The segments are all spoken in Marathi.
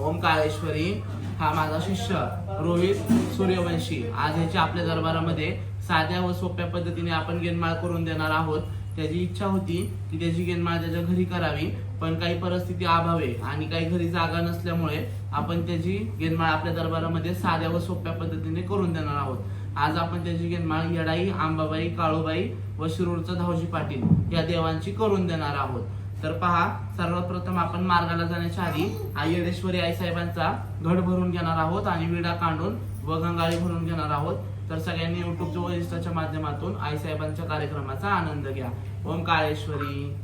ओम काळेश्वरी हा माझा शिष्य रोहित सूर्यवंशी. आज ह्याची आपल्या दरबारामध्ये साध्या व सोप्या पद्धतीने आपण गेनमाळ करून देणार आहोत. त्याची इच्छा होती की त्याची गेनमाळ त्याच्या घरी करावी पण काही परिस्थिती अभावे आणि काही घरी जागा नसल्यामुळे आपण त्याची गेनमाळ आपल्या दरबारामध्ये साध्या व सोप्या पद्धतीने करून देणार आहोत. आज आपण त्याची गेनमाळ येडाई आंबाबाई काळूबाई व शिरूरचा धावजी पाटील या देवांची करून देणार आहोत. तर पहा सर्वात प्रथम आपण मार्गाला जाण्याच्या आधी आई येडेश्वरी आई साहेबांचा घड भरून घेणार आहोत आणि विडा काढून व गंगाळी भरून घेणार आहोत. तर सगळ्यांनी युट्यूबच्या वरिष्ठाच्या माध्यमातून आई साहेबांच्या कार्यक्रमाचा आनंद घ्या. ओम काळेश्वरी.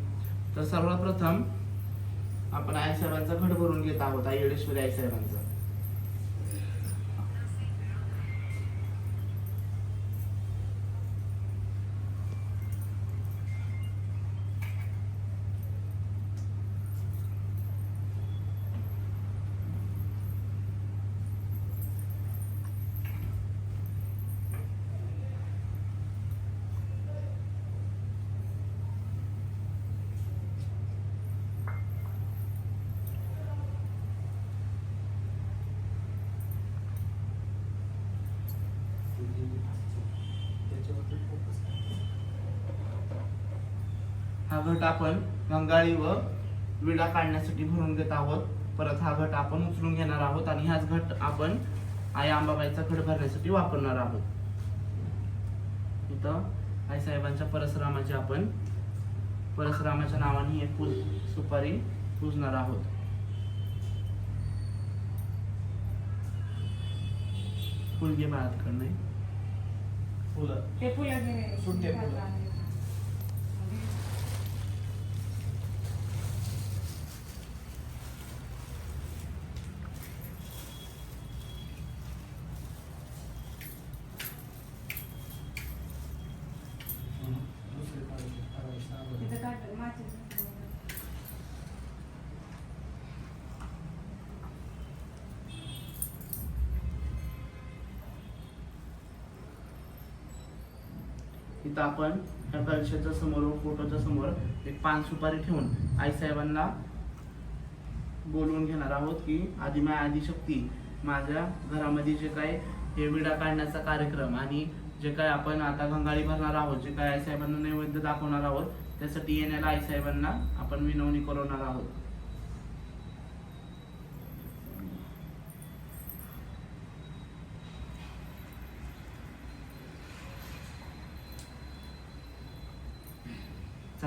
तर सर्वप्रथम आपण आई साहेबांचा घड भरून घेत आहोत आई येडेश्वरी आई साहेबांचा. हा घट आपण गंगाळी व विडा काढण्यासाठी भरून घेत आहोत. परत हा घट आपण उचलून घेणार आहोत आणि हाच घट आपण आई अंबाबाईचा घट भरण्यासाठी वापरणार आहोत. इथं आई साहेबांच्या परशुरामाची आपण परशुरामाच्या नावाने एक पूज सुपारी पूजणार आहोत. फुलगे बाळाकडनं फुलं. ते फुलं. सुट्टे फुलं. दुसरे काढायचे, काढायचे, सांगा. तिथं काढ, माचीस. इथं आपण ह्या कलशाच्या समोर व फोटोच्या समोर एक पान सुपारी ठेवून आई साहेबांना बोलवून घेणार आहोत की आधी माय आदिशक्ती माझ्या घरामध्ये जे काय हे विडा काढण्याचा कार्यक्रम आणि जे काय आपण आता गंगाळी भरणार आहोत जे काय आई साहेबांना नैवेद्य दाखवणार आहोत त्यासाठी येण्याला आई साहेबांना आपण विनवणी करवणार आहोत.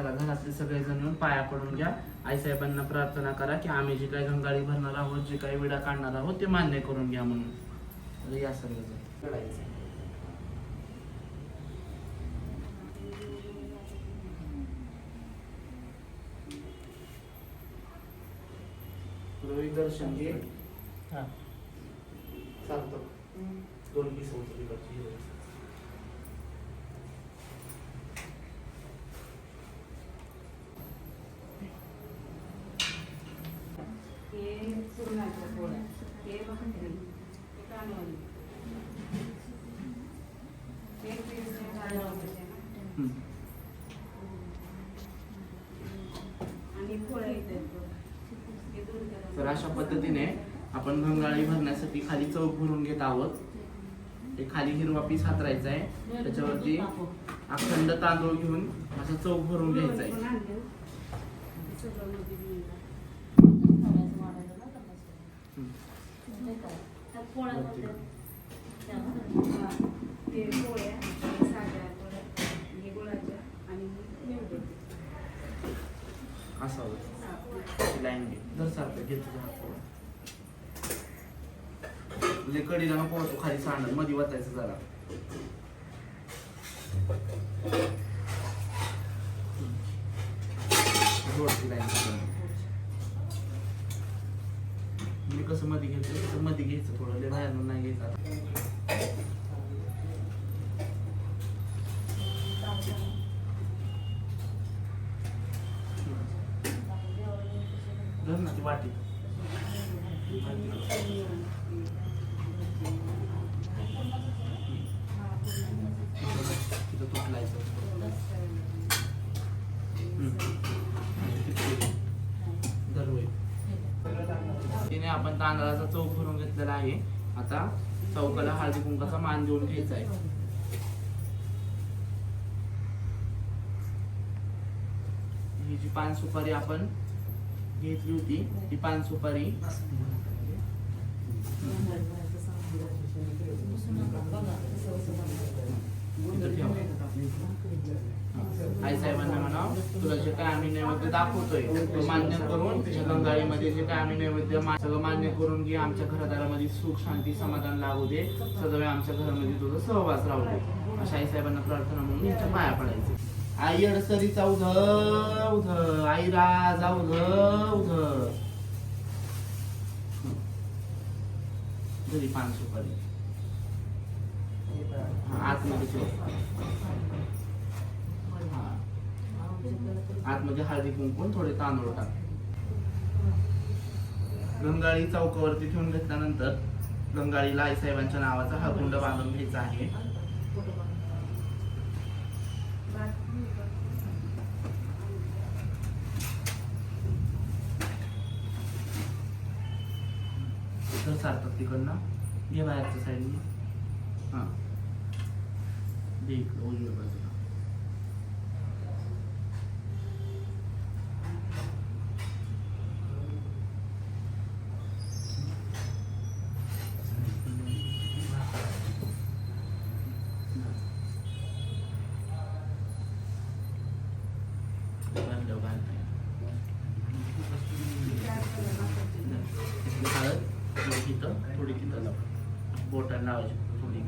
चला घरातले सगळे जण येऊन पाया पडून घ्या. आईसाहेबांना प्रार्थना करा की आम्ही जे काही गंगाळी भरणार आहोत जे काही विडा काढणार आहोत ते मान्य करून घ्या म्हणून. या रडायचं. रोहित दर्शन घे. हा. चालतं. दोन पीस होतं तिकडची हे सुरणाच्या पोळ्या. हे भाकरी. हे कालवण. हे पीठ कालवण त्याचे ना. हम्म. आणि पोळ्या येतात तर अशा पद्धतीने आपण गंगाळी भरण्यासाठी खाली चौक भरून घेत आहोत. ते खाली हिरवा पीस हातरायचा आहे. त्याच्यावरती अखंड तांदूळ घेऊन असं चौक भरून घ्यायचा आहे पण आणलं. सगळं मध्ये मिळून. त्यात पोळ्या करतात. हा. ते पोळ्या आणि साध्या पोळ्या हे गुळाच्या आणि निवडे असं लाईन घे जर सारखं घे तुझ्या हात पुढं. लय कडीला नको वाटू खाली सांडलमध्ये वाचायचं जरा जोडती लाईन मी कसं मध्ये घेतो कसं मध्ये घ्यायचं थोडं. लय बाहेर नाही घ्यायचं धर ना ती वाटी तिथं तुटलायचं धर होय तिने आपण तांदळाचा चौक भरून घेतलेला आहे. आता चौकाला हळदी कुंकाचा मान देऊन घ्यायचा आहे. ही जी पान सुपारी आपण घेतली होती ती पान सुपारी आई साहेबांना म्हणाव तुला जे काय आम्ही नैवेद्य दाखवतोय तो मान्य करून तुझ्या गंगाळीमध्ये जे काय आम्ही नैवेद्य सगळं मान्य करून घे आमच्या घरादारामध्ये सुख शांती समाधान लागू दे सदैव आमच्या घरामध्ये तुझा सहवास राहू दे. अशा आई साहेबांना प्रार्थना म्हणून यांच्या पाया पडायचे. आई अडसरीचा उध उध आई राजा उध उध घरी पान सुपारी. आतमध्ये ठेव. आतमध्ये हळदी कुंकून थोडे तांदूळ टाक. गंगाळी चौकावरती ठेवून घेतल्यानंतर गंगाळीला आईसाहेबांच्या नावाचा हा कुंड बांधून घ्यायचा आहे. तर सारतात तिकडनं घे बाहेरच्या साईडने दे इकडं उजव्या बाजूला बांधलं, बांधलं. इथली हळद थोडी तिथं थोडी तिथं लाव बोटाला लावायची थोडी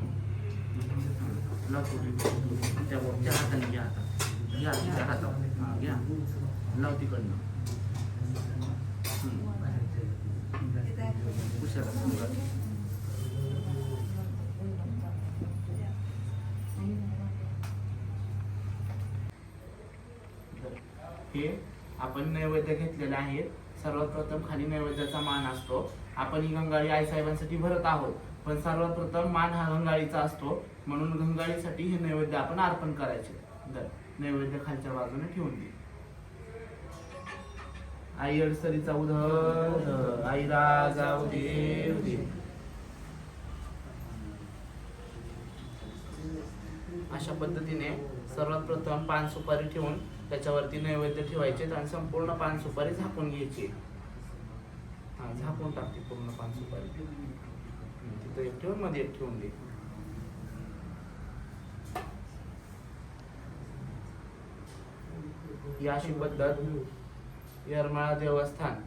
लाव थोडी त्या हाताने घ्या हातात घ्या घ्या लाव तिकडनं हुशार हे आपण नैवेद्य घेतलेले आहेत. सर्वात प्रथम खाली नैवेद्याचा मान असतो. आपण ही गंगाळी आई साहेबांसाठी भरत आहोत. पण सर्वात प्रथम मान हा गंगाळीचा असतो. म्हणून गंगाळीसाठी हे नैवेद्य आपण अर्पण करायचे. धर. नैवेद्य खालच्या बाजूने ठेवून दे. आई अडसरीचा उध आई राजा उदे उदे अशा पद्धतीने सर्वात प्रथम पान सुपारी ठेवून त्याच्यावरती नैवेद्य ठेवायचे आणि संपूर्ण पान सुपारी झाकून घ्यायची. हा झाकून टाकते पूर्ण पान सुपारी. तिथं एक ठेवून मध्ये एक ठेवून दे. ही अशी पद्धत येरमाळा देवस्थान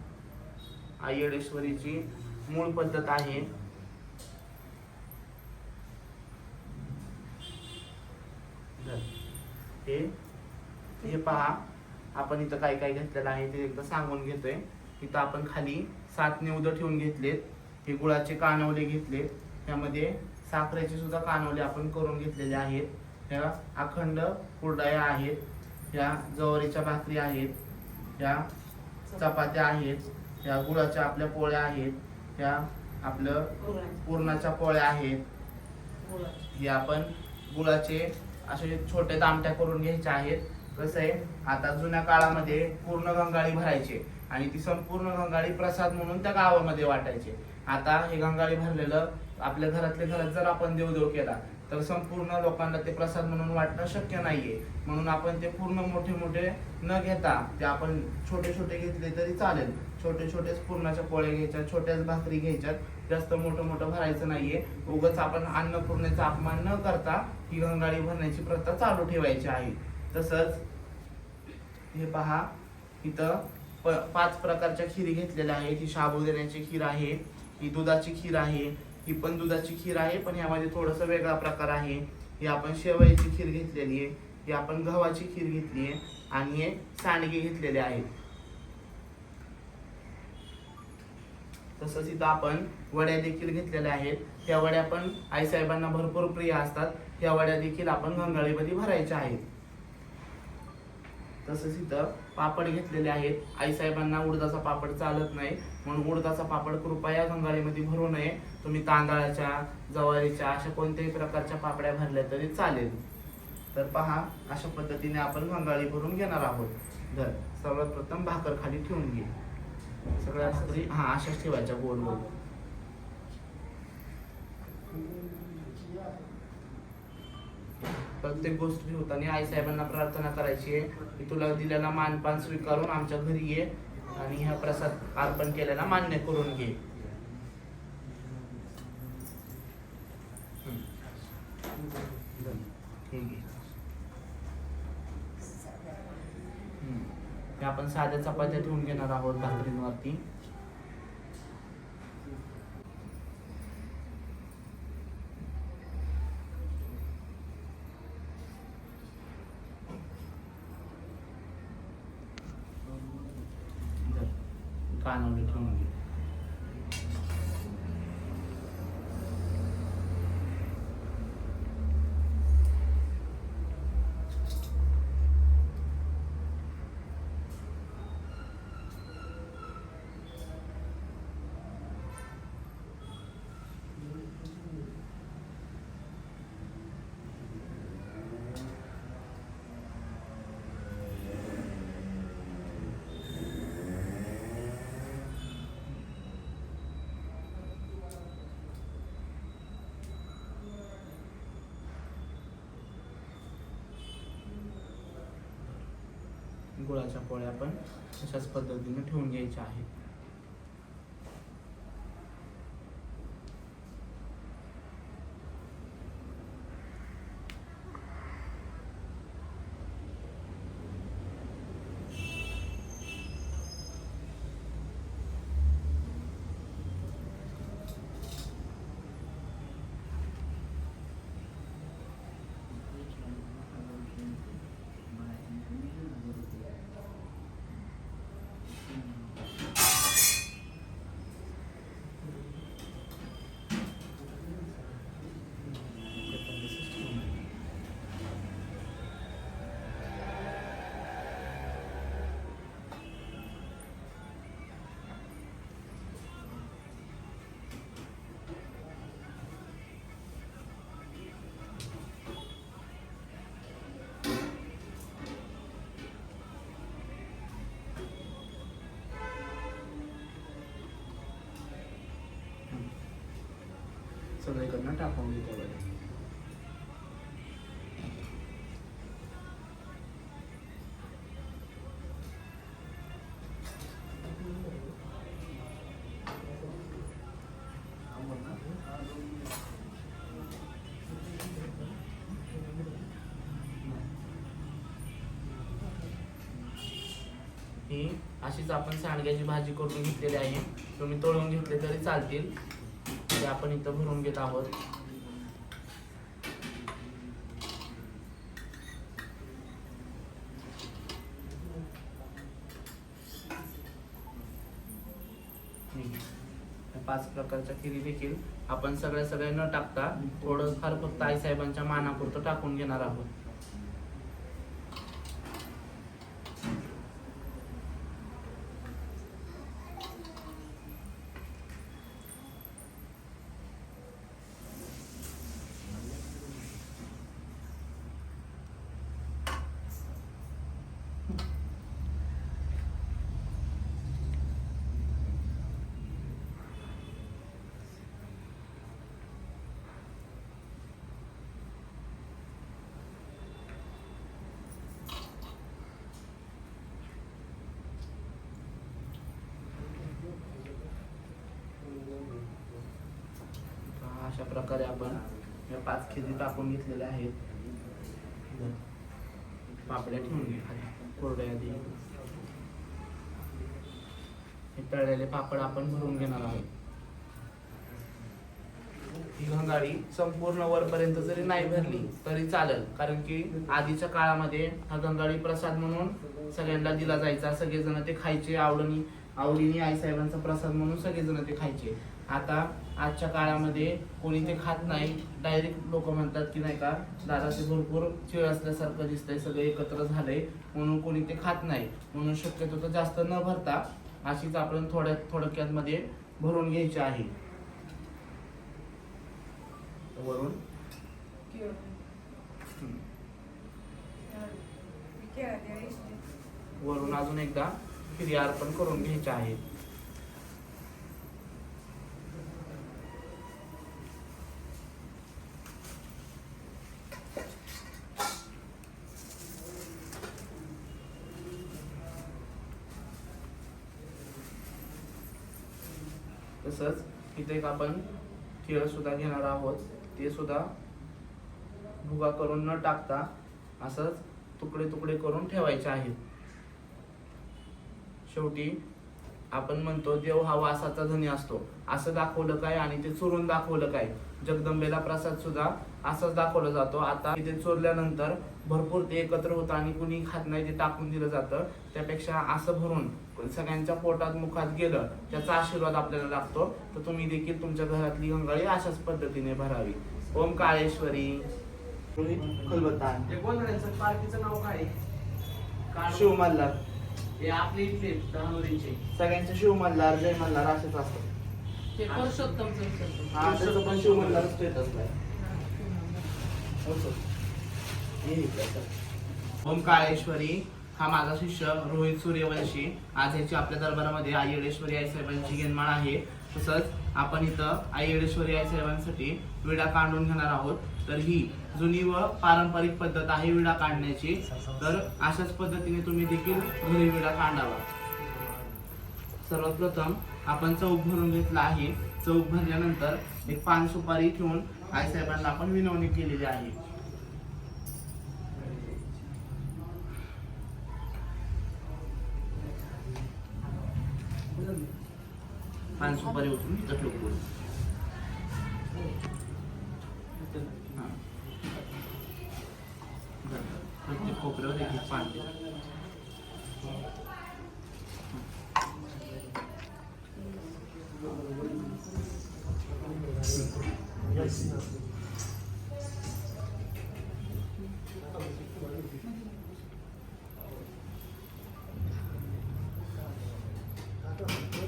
आयडेश्वरीची मूळ पद्धत आहे. हे हे पहा. आपण इथं काय काय घेतलेलं आहे ते एकदा सांगून घेतोय. इथं आपण खाली सात निवद ठेवून घेतलेत. हे गुळाचे कानवले घेतले. त्यामध्ये साखरेचे सुद्धा कानवले आपण करून घेतलेले आहेत. ह्या अखंड कुरडया आहेत. ह्या जवारीच्या भाकरी आहेत. ह्या चपात्या आहेत. ह्या गुळाच्या आपल्या पोळ्या आहेत. ह्या आपलं पुरणाच्या पोळ्या आहेत. हे आपण गुळाचे असे छोटे दामट्या करून घ्यायचे आहेत. कसं आहे? आता जुन्या काळामध्ये पूर्ण गंगाळी भरायचे आणि ती संपूर्ण गंगाळी प्रसाद म्हणून त्या गावामध्ये वाटायचे. आता हे गंगाळी भरलेलं आपल्या घरातल्या घरात जर आपण देवदेव केला तर संपूर्ण लोकांना ते प्रसाद म्हणून वाटणं शक्य नाहीये. म्हणून आपण ते पूर्ण मोठे मोठे न घेता ते आपण छोटे छोटे घेतले तरी चालेल. छोटे छोटेच पूर्णाच्या पोळ्या घ्यायच्या छोट्याच भाकरी घ्यायच्यात जास्त मोठं मोठं भरायचं नाहीये. उगाच आपण अन्नपूर्णेचा अपमान न करता ही गंगाळी भरण्याची प्रथा चालू ठेवायची आहे. तसंच हे पहा इथं प- पाच प्रकारच्या खिरी घेतलेल्या आहेत. ही साबुदाण्याची खीर आहे ही दुधाची खीर आहे ही पण दुधाची खीर आहे पण यामध्ये थोडस वेगळा प्रकार आहे. ही आपण शेवयाची खीर घेतलेली आहे ही आपण गव्हाची खीर घेतली आहे आणि हे सांडगे घेतलेले आहेत. तसंच इथं आपण वड्या देखील घेतलेल्या आहेत. त्या वड्या पण आईसाहेबांना भरपूर प्रिय असतात. त्या वड्या देखील आपण गंगाळीमध्ये भरायच्या आहेत. तसंच इथं पापड घेतलेले आहेत. आईसाहेबांना उडदाचा पापड चालत नाही. म्हणून उडदाचा पापड कृपया गंगाळीमध्ये भरू नये. तुम्ही तांदळाच्या जवारीच्या अशा कोणत्याही प्रकारच्या पापड्या भरल्या तरी चालेल. तर पहा अशा पद्धतीने आपण गंगाळी भरून घेणार आहोत. धर सर्वात प्रथम भाकर खाली ठेवून घे. सगळ्या भाकरी हा अशाच ठेवायच्या गोल गोल प्रत्येक गोष्ट ठेवताना आई साहेबांना प्रार्थना करायची आहे की तुला दिलेला मानपान स्वीकारून आमच्या घरी ये आणि ह्या प्रसाद अर्पण केलेला मान्य करून घे. आपण साध्या चपात्या ठेवून घेणार आहोत भाकरींवरती. कानवले ठेवून घे गुळाच्या पोळ्या पण अशाच पद्धतीने ठेवून घ्यायच्या आहेत. सगळीकडनं टाकून ही अशीच आपण सांडग्याची भाजी करून घेतलेली आहे. तुम्ही तळून घेतले तरी चालतील. ते आपण इथं भरून घेत आहोत. पाच प्रकारच्या खिरी देखील आपण सगळ्या सगळ्या न टाकता. थोडं फार फक्त आई साहेबांच्या मानापुरतं टाकून घेणार आहोत तर अशा प्रकारे आपण या पाच खेदी टाकून घेतलेल्या आहेत. पापड्या ठेवून कोरड्या आधी. हे तळलेले पापड आपण भरून घेणार आहोत. ही घंगाळी संपूर्ण वरपर्यंत जरी नाही भरली तरी चालेल. कारण की आधीच्या काळामध्ये हा गंगाळी प्रसाद म्हणून सगळ्यांना दिला जायचा. सगळेजण ते खायचे. आवडणी आवडीने आईसाहेबांचा प्रसाद म्हणून सगळेजण ते खायचे. आता आजच्या काळामध्ये कोणी ते खात नाही. डायरेक्ट लोक म्हणतात की नाही का दादाचे भरपूर चिळ असल्यासारखं दिसतंय सगळे एकत्र झालंय म्हणून कोणी ते खात नाही. म्हणून शक्यतो तर जास्त न भरता अशीच आपण थोड्या थोडक्यात मध्ये भरून घ्यायची आहे. वरून. वरून अजून एकदा खिरी अर्पण करून घ्यायचे आहेत तसंच तिथे एक आपण सुद्धा घेणार आहोत. ते सुद्धा भुगा करून न टाकता असंच तुकडे तुकडे करून ठेवायचे आहेत. शेवटी आपण म्हणतो देव हा वासाचा धनी असतो. असं दाखवलं काय आणि ते चोरून दाखवलं काय? जगदंबेला प्रसाद सुद्धा असंच दाखवलं जातो. आता इथे चोरल्यानंतर भरपूर ते एकत्र होतं आणि कुणी खात नाही ते टाकून दिलं जातं. त्यापेक्षा असं भरून सगळ्यांच्या पोटात मुखात गेलं त्याचा आशीर्वाद आपल्याला लागतो. तर तुम्ही देखील तुमच्या घरातली गंगाळी अशाच पद्धतीने भरावी. ओम काळेश्वरी. पार्टीचं नाव काय? शिव मल्हार. हे आपले इथले दहानुरीचे सगळ्यांचे शिव मल्हार जय मल्हार असेच असतात. ते. हा त्याचं पण शिव मल्हार स्टेटस आहे. ओम काळेश्वरी हा माझा शिष्य रोहित सूर्यवंशी. आज ह्याची आपल्या दरबारामध्ये आई येडेश्वरी आई साहेबांची घेणमाळ आहे. तसंच आपण इथं आई येडेश्वरी आई साहेबांसाठी विडा काढून घेणार आहोत. तर ही जुनी व पारंपरिक पद्धत आहे विडा काढण्याची. तर अशाच पद्धतीने तुम्ही देखील घरी विडा काढावा. सर्वात प्रथम आपण चौक भरून घेतला आहे. चौक भरल्यानंतर एक पान सुपारी ठेवून आई साहेबांना आपण विनवणी केलेली आहे. पान सुपारी उचलून इथं ठेवू पुढे. हा. बरं. प्रत्येक कोपऱ्यावर एक एक पान द्या.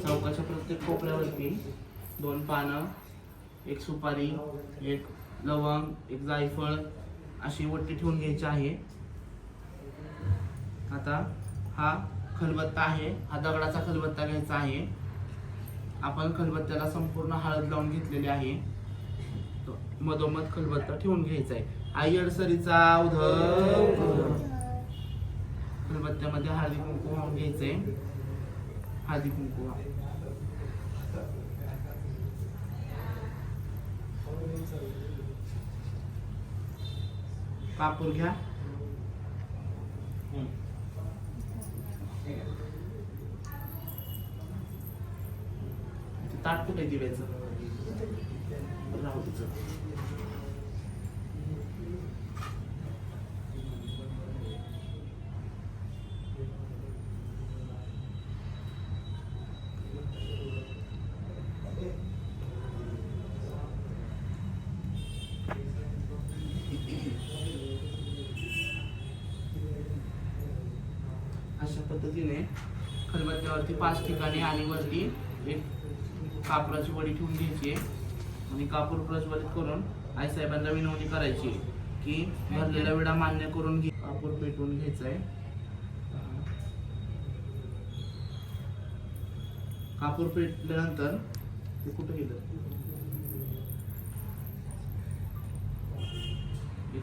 चौकाच्या प्रत्येक कोपऱ्यावरती दोन पानं एक सुपारी एक लवंग एक जायफळ अशी वट्टी ठेवून घ्यायची आहे. आता हा खलबत्ता आहे हा दगडाचा खलबत्ता घ्यायचा आहे. आपण खलबत्त्याला संपूर्ण हळद लावून घेतलेली आहे. मधोमध खलबत्ता ठेवून घ्यायचा आहे. आई अडसरीचा उधव खलबत्त्यामध्ये हळदी कुंकू वाहून घ्यायचंय. हळदी कुंकू वाहून. कापूर घ्या. ताट कुठे दिव्याचं राहू तिचं पाच ठिकाणी आणि वरती एक कापराची वडी ठेवून घ्यायची आहे. आणि कापूर प्रज्वलित करून आई साहेबांना विनवणी करायची की भरलेला विडा मान्य करून घे. कापूर पेटवून घ्यायचा आहे. कापूर पेटल्यानंतर ते कुठं गेलं?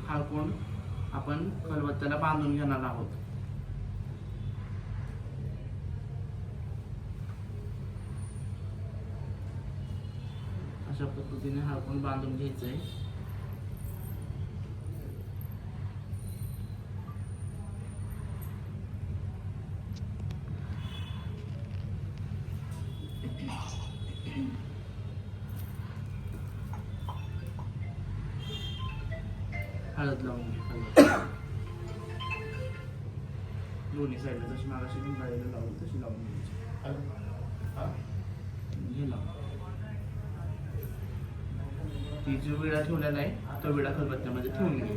हाळकोण आपण खलबत्त्याला बांधून घेणार आहोत. अशा पद्धतीने हाळकोण बांधून आहे हळद लावून घे दोन्ही साईडला जशी मागाशी गुंडाळीला लावली तशी लावून घ्यायची हे लावून की जो विडा ठेवलेला आहे तो विडा खलबत्त्यामध्ये ठेवून घे.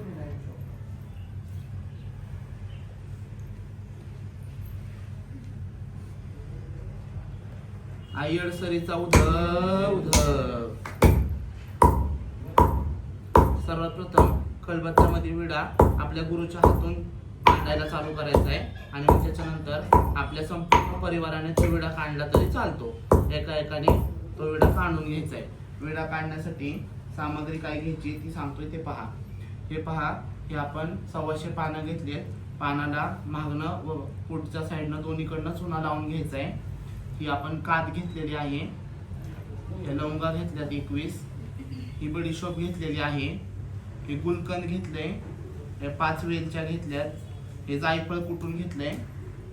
आई अडसरीचा उध उध सर्वात प्रथम खलबत्त्यामध्ये विडा आपल्या गुरुच्या हातून काढायला चालू करायचा आहे आणि मग त्याच्यानंतर आपल्या संपूर्ण परिवाराने तो विडा काढला तरी चालतो. एका एकाने तो विडा काढून घ्यायचा आहे. विडा काढण्यासाठी सामग्री काय घ्यायची ती सांगतोय ते पहा. हे पहा हे आपण सव्वाशे पानं घेतली पानाला मागणं व पुढच्या साईडनं दोन्हीकडनं चुना लावून घ्यायचा आहे ही आपण कात घेतलेली आहे. लवंगा घेतल्यात एकवीस. ही बडीशोप घेतलेली आहे. हे गुलकंद घेतलंय. हे पाच वेलच्या घेतल्यात. हे जायफळ कुटून घेतलंय?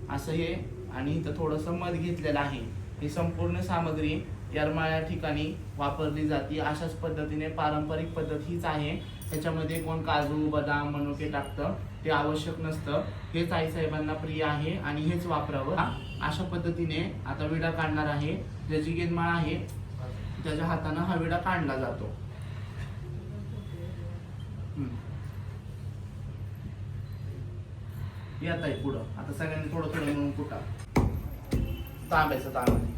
असं हे आणि इथं थोडंसं मध घेतलेलं आहे. ही संपूर्ण सामग्री यरमाळ्या ठिकाणी वापरली जाते. अशाच पद्धतीने पारंपरिक पद्धत हीच आहे. त्याच्यामध्ये कोण काजू बदाम मनुके टाकतं ते आवश्यक नसतं. हेच आईसाहेबांना प्रिय आहे आणि हेच वापरावं. अशा पद्धतीने आता विडा काढणार आहे. ज्याची गेंदमाळ आहे त्याच्या हातानं हा विडा काढला जातो. येत आहे पुढं. आता सगळ्यांनी थोडं थोडं म्हणून कुटा तांब्याचं तांब्या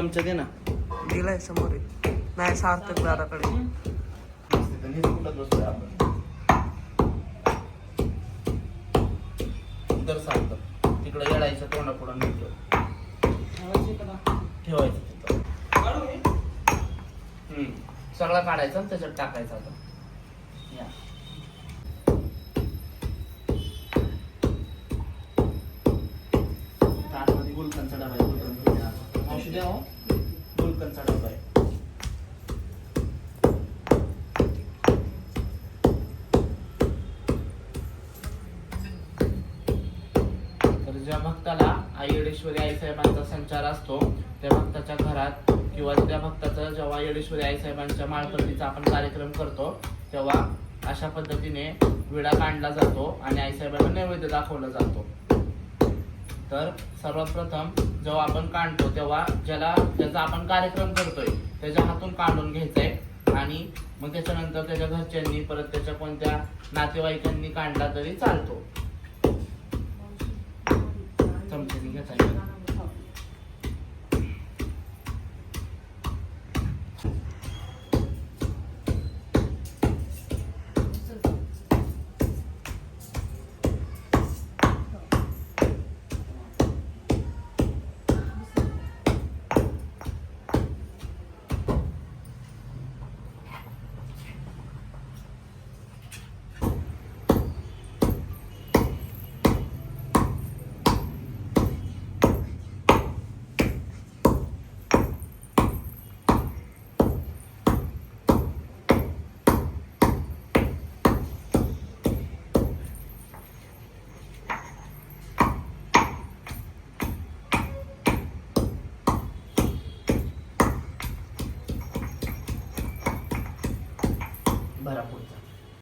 चमचा दे ना. दिलाय समोर आहे. नाही सार्थक दादाकडे. कुठं बसतोय आपण दर सांगतो तिकडं येडायचं तोंडा पुढं निघतो ठेवायचं तिथं. हम्म. सगळा काढायचा आणि त्याच्यात टाकायचा आता. ज्या भक्ताला आई येडेश्वरी आई साहेबांचा संचार असतो त्या भक्ताच्या घरात किंवा त्या भक्ताचा जेव्हा येडेश्वरी आई साहेबांच्या आपण कार्यक्रम करतो तेव्हा अशा पद्धतीने विडा काढला जातो आणि आई साहेबांना नैवेद्य दाखवला जातो. तर सर्वात प्रथम जेव्हा आपण काढतो तेव्हा ज्याला ज्याचा आपण कार्यक्रम करतोय त्याच्या हातून काढून घ्यायचंय आणि मग त्याच्यानंतर त्याच्या घरच्यांनी परत त्याच्या कोणत्या नातेवाईकांनी काढला तरी चालतो.